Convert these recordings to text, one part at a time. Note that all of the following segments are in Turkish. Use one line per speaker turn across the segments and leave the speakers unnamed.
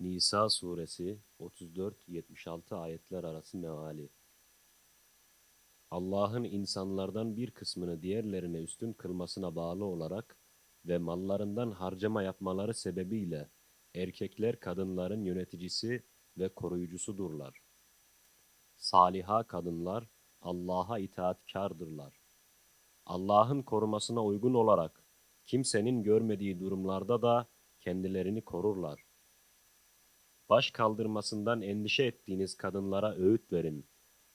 Nisa suresi 34-76 ayetler arası meali. Allah'ın insanlardan bir kısmını diğerlerine üstün kılmasına bağlı olarak ve mallarından harcama yapmaları sebebiyle erkekler kadınların yöneticisi ve koruyucusudurlar. Saliha kadınlar Allah'a itaatkardırlar. Allah'ın korumasına uygun olarak kimsenin görmediği durumlarda da kendilerini korurlar. Baş kaldırmasından endişe ettiğiniz kadınlara öğüt verin.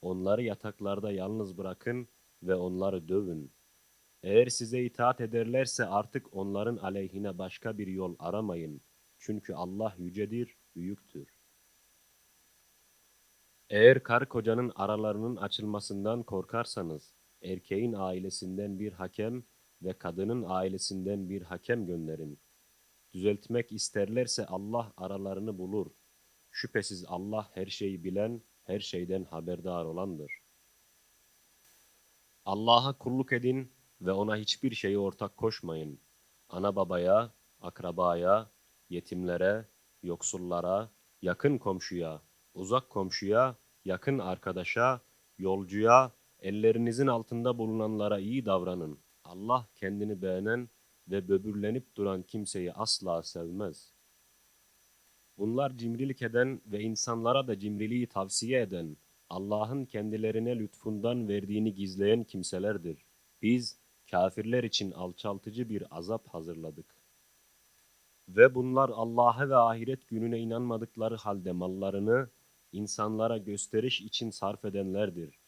Onları yataklarda yalnız bırakın ve onları dövün. Eğer size itaat ederlerse artık onların aleyhine başka bir yol aramayın. Çünkü Allah yücedir, büyüktür. Eğer karı kocanın aralarının açılmasından korkarsanız, erkeğin ailesinden bir hakem ve kadının ailesinden bir hakem gönderin. Düzeltmek isterlerse Allah aralarını bulur. Şüphesiz Allah her şeyi bilen, her şeyden haberdar olandır. Allah'a kulluk edin ve ona hiçbir şeyi ortak koşmayın. Ana babaya, akrabaya, yetimlere, yoksullara, yakın komşuya, uzak komşuya, yakın arkadaşa, yolcuya, ellerinizin altında bulunanlara iyi davranın. Allah kendini beğenen ve böbürlenip duran kimseyi asla sevmez. Bunlar cimrilik eden ve insanlara da cimriliği tavsiye eden, Allah'ın kendilerine lütfundan verdiğini gizleyen kimselerdir. Biz kafirler için alçaltıcı bir azap hazırladık. Ve bunlar Allah'a ve ahiret gününe inanmadıkları halde mallarını insanlara gösteriş için sarf edenlerdir.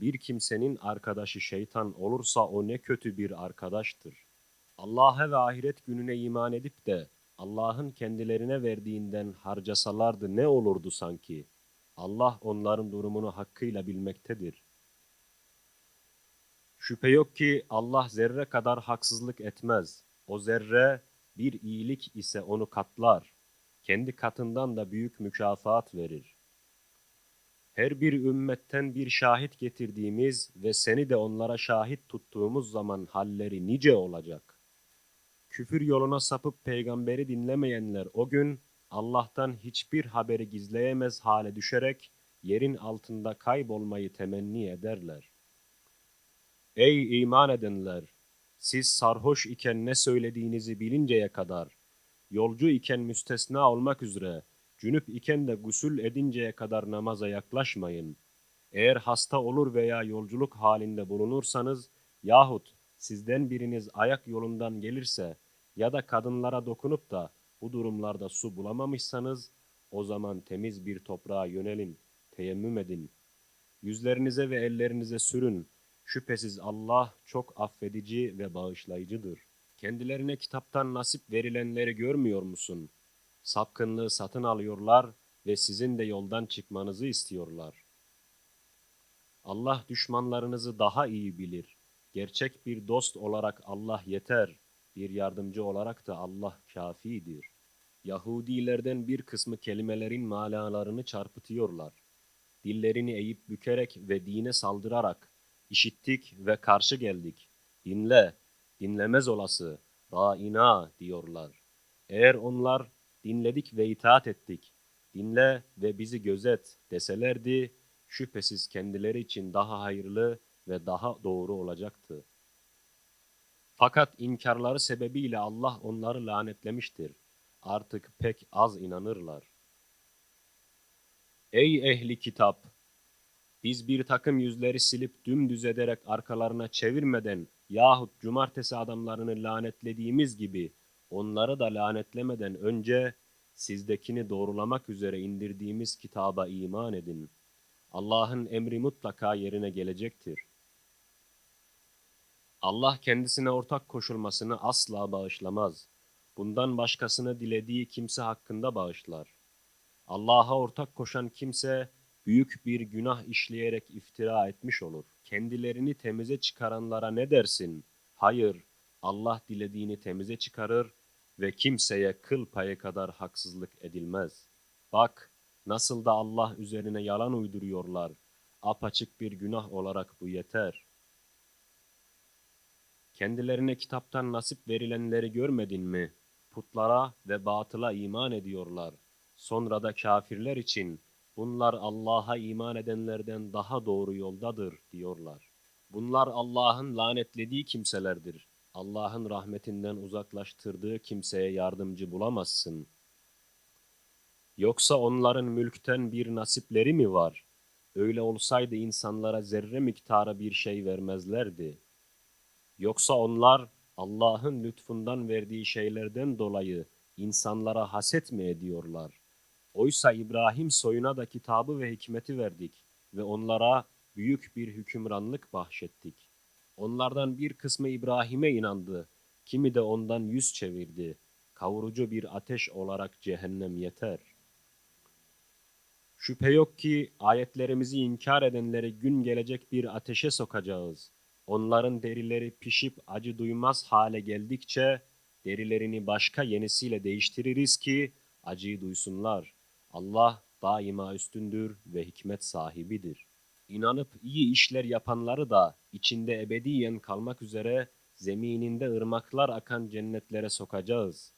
Bir kimsenin arkadaşı şeytan olursa o ne kötü bir arkadaştır. Allah'a ve ahiret gününe iman edip de Allah'ın kendilerine verdiğinden harcasalardı ne olurdu sanki? Allah onların durumunu hakkıyla bilmektedir. Şüphe yok ki Allah zerre kadar haksızlık etmez. O zerre bir iyilik ise onu katlar. Kendi katından da büyük mükafat verir. Her bir ümmetten bir şahit getirdiğimiz ve seni de onlara şahit tuttuğumuz zaman halleri nice olacak. Küfür yoluna sapıp peygamberi dinlemeyenler o gün Allah'tan hiçbir haberi gizleyemez hale düşerek yerin altında kaybolmayı temenni ederler. Ey iman edenler! Siz sarhoş iken ne söylediğinizi bilinceye kadar, yolcu iken müstesna olmak üzere, cünüp iken de gusül edinceye kadar namaza yaklaşmayın. Eğer hasta olur veya yolculuk halinde bulunursanız yahut sizden biriniz ayak yolundan gelirse ya da kadınlara dokunup da bu durumlarda su bulamamışsanız o zaman temiz bir toprağa yönelin, teyemmüm edin. Yüzlerinize ve ellerinize sürün. Şüphesiz Allah çok affedici ve bağışlayıcıdır. Kendilerine kitaptan nasip verilenleri görmüyor musun? Sapkınlığı satın alıyorlar ve sizin de yoldan çıkmanızı istiyorlar. Allah düşmanlarınızı daha iyi bilir. Gerçek bir dost olarak Allah yeter. Bir yardımcı olarak da Allah kafidir. Yahudilerden bir kısmı kelimelerin manalarını çarpıtıyorlar. Dillerini eğip bükerek ve dine saldırarak, işittik ve karşı geldik. Dinle, dinlemez olası, râina diyorlar. Eğer onlar dinledik ve itaat ettik, dinle ve bizi gözet deselerdi, şüphesiz kendileri için daha hayırlı ve daha doğru olacaktı. Fakat inkarları sebebiyle Allah onları lanetlemiştir. Artık pek az inanırlar. Ey ehli kitap! Biz bir takım yüzleri silip dümdüz ederek arkalarına çevirmeden yahut cumartesi adamlarını lanetlediğimiz gibi onları da lanetlemeden önce sizdekini doğrulamak üzere indirdiğimiz kitaba iman edin. Allah'ın emri mutlaka yerine gelecektir. Allah kendisine ortak koşulmasını asla bağışlamaz. Bundan başkasını dilediği kimse hakkında bağışlar. Allah'a ortak koşan kimse büyük bir günah işleyerek iftira etmiş olur. Kendilerini temize çıkaranlara ne dersin? Hayır, Allah dilediğini temize çıkarır ve kimseye kıl payı kadar haksızlık edilmez. Bak, nasıl da Allah üzerine yalan uyduruyorlar. Apaçık bir günah olarak bu yeter. Kendilerine kitaptan nasip verilenleri görmedin mi? Putlara ve batıla iman ediyorlar. Sonra da kafirler için bunlar Allah'a iman edenlerden daha doğru yoldadır diyorlar. Bunlar Allah'ın lanetlediği kimselerdir. Allah'ın rahmetinden uzaklaştırdığı kimseye yardımcı bulamazsın. Yoksa onların mülkten bir nasipleri mi var? Öyle olsaydı insanlara zerre miktarı bir şey vermezlerdi. Yoksa onlar Allah'ın lütfundan verdiği şeylerden dolayı insanlara haset mi ediyorlar? Oysa İbrahim soyuna da kitabı ve hikmeti verdik ve onlara büyük bir hükümranlık bahşettik. Onlardan bir kısmı İbrahim'e inandı, kimi de ondan yüz çevirdi. Kavurucu bir ateş olarak cehennem yeter. Şüphe yok ki ayetlerimizi inkar edenleri gün gelecek bir ateşe sokacağız. Onların derileri pişip acı duymaz hale geldikçe derilerini başka yenisiyle değiştiririz ki acıyı duysunlar. Allah daima üstündür ve hikmet sahibidir. İnanıp iyi işler yapanları da içinde ebediyen kalmak üzere zemininde ırmaklar akan cennetlere sokacağız.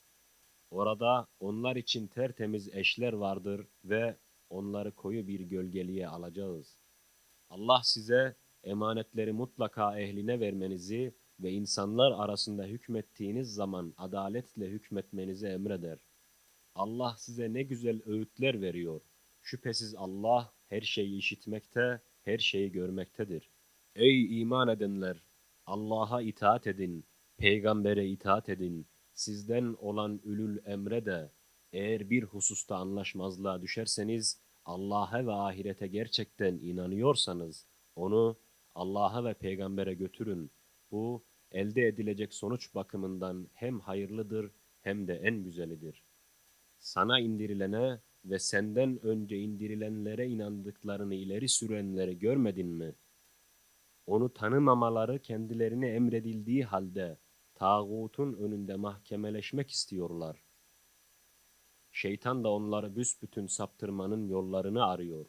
Orada onlar için tertemiz eşler vardır ve onları koyu bir gölgeliğe alacağız. Allah size emanetleri mutlaka ehline vermenizi ve insanlar arasında hükmettiğiniz zaman adaletle hükmetmenizi emreder. Allah size ne güzel öğütler veriyor. Şüphesiz Allah her şeyi işitmekte, her şeyi görmektedir. Ey iman edenler! Allah'a itaat edin, peygambere itaat edin. Sizden olan ülül emre de eğer bir hususta anlaşmazlığa düşerseniz Allah'a ve ahirete gerçekten inanıyorsanız onu Allah'a ve peygambere götürün. Bu elde edilecek sonuç bakımından hem hayırlıdır hem de en güzelidir. Sana indirilene ve senden önce indirilenlere inandıklarını ileri sürenleri görmedin mi? Onu tanımamaları kendilerine emredildiği halde tağutun önünde mahkemeleşmek istiyorlar. Şeytan da onları büsbütün saptırmanın yollarını arıyor.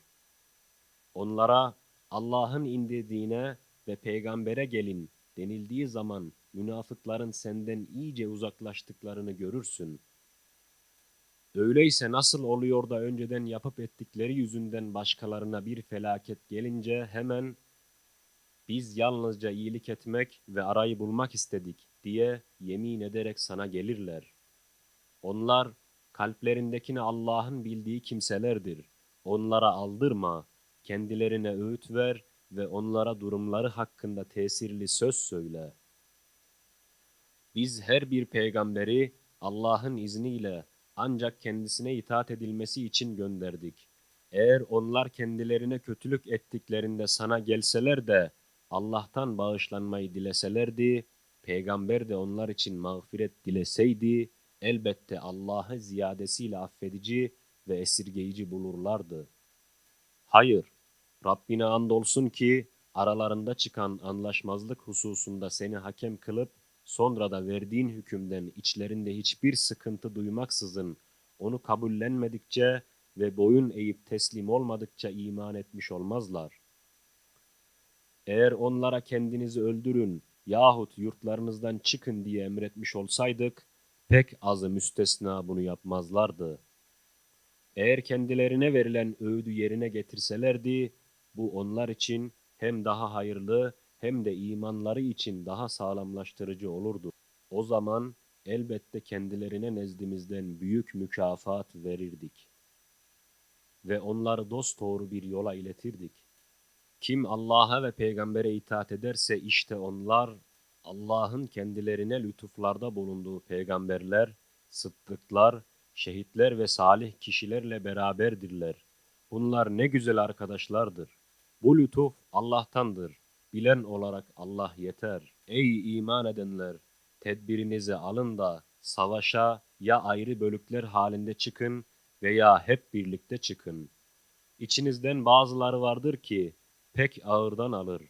Onlara Allah'ın indirdiğine ve peygambere gelin denildiği zaman münafıkların senden iyice uzaklaştıklarını görürsün. Öyleyse nasıl oluyor da önceden yapıp ettikleri yüzünden başkalarına bir felaket gelince hemen biz yalnızca iyilik etmek ve arayı bulmak istedik diye yemin ederek sana gelirler. Onlar kalplerindekini Allah'ın bildiği kimselerdir. Onlara aldırma, kendilerine öğüt ver ve onlara durumları hakkında tesirli söz söyle. Biz her bir peygamberi Allah'ın izniyle ancak kendisine itaat edilmesi için gönderdik. Eğer onlar kendilerine kötülük ettiklerinde sana gelseler de Allah'tan bağışlanmayı dileselerdi, peygamber de onlar için mağfiret dileseydi, elbette Allah'ı ziyadesiyle affedici ve esirgeyici bulurlardı. Hayır, Rabbine andolsun ki aralarında çıkan anlaşmazlık hususunda seni hakem kılıp sonra da verdiğin hükümden içlerinde hiçbir sıkıntı duymaksızın onu kabullenmedikçe ve boyun eğip teslim olmadıkça iman etmiş olmazlar. Eğer onlara kendinizi öldürün yahut yurtlarınızdan çıkın diye emretmiş olsaydık, pek azı müstesna bunu yapmazlardı. Eğer kendilerine verilen öğüdü yerine getirselerdi, bu onlar için hem daha hayırlı hem de imanları için daha sağlamlaştırıcı olurdu. O zaman elbette kendilerine nezdimizden büyük mükafat verirdik. Ve onları dosdoğru bir yola iletirdik. Kim Allah'a ve peygambere itaat ederse işte onlar Allah'ın kendilerine lütuflarda bulunduğu peygamberler, sıddıklar, şehitler ve salih kişilerle beraberdirler. Bunlar ne güzel arkadaşlardır. Bu lütuf Allah'tandır. Bilen olarak Allah yeter. Ey iman edenler! Tedbirinizi alın da savaşa ya ayrı bölükler halinde çıkın veya hep birlikte çıkın. İçinizden bazıları vardır ki pek ağırdan alır.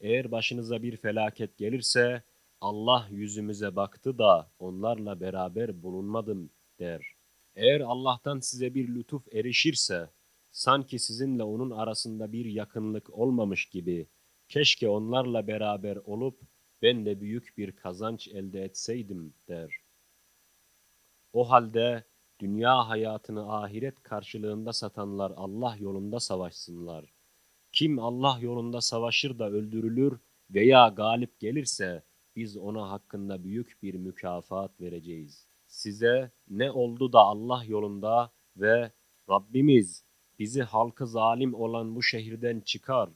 Eğer başınıza bir felaket gelirse Allah yüzümüze baktı da onlarla beraber bulunmadım der. Eğer Allah'tan size bir lütuf erişirse sanki sizinle onun arasında bir yakınlık olmamış gibi keşke onlarla beraber olup ben de büyük bir kazanç elde etseydim der. O halde Dünya hayatını ahiret karşılığında satanlar Allah yolunda savaşsınlar. Kim Allah yolunda savaşır da öldürülür veya galip gelirse biz ona hakkında büyük bir mükafat vereceğiz. Size ne oldu da Allah yolunda ve Rabbimiz bizi halkı zalim olan bu şehirden çıkar,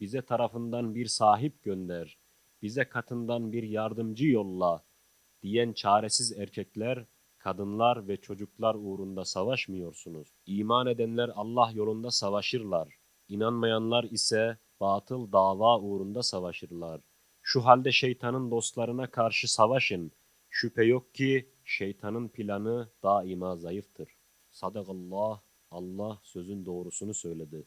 bize tarafından bir sahip gönder, bize katından bir yardımcı yolla diyen çaresiz erkekler, kadınlar ve çocuklar uğrunda savaşmıyorsunuz. İman edenler Allah yolunda savaşırlar. İnanmayanlar ise batıl dava uğrunda savaşırlar. Şu halde şeytanın dostlarına karşı savaşın. Şüphe yok ki şeytanın planı daima zayıftır. Sadakallah, Allah sözün doğrusunu söyledi.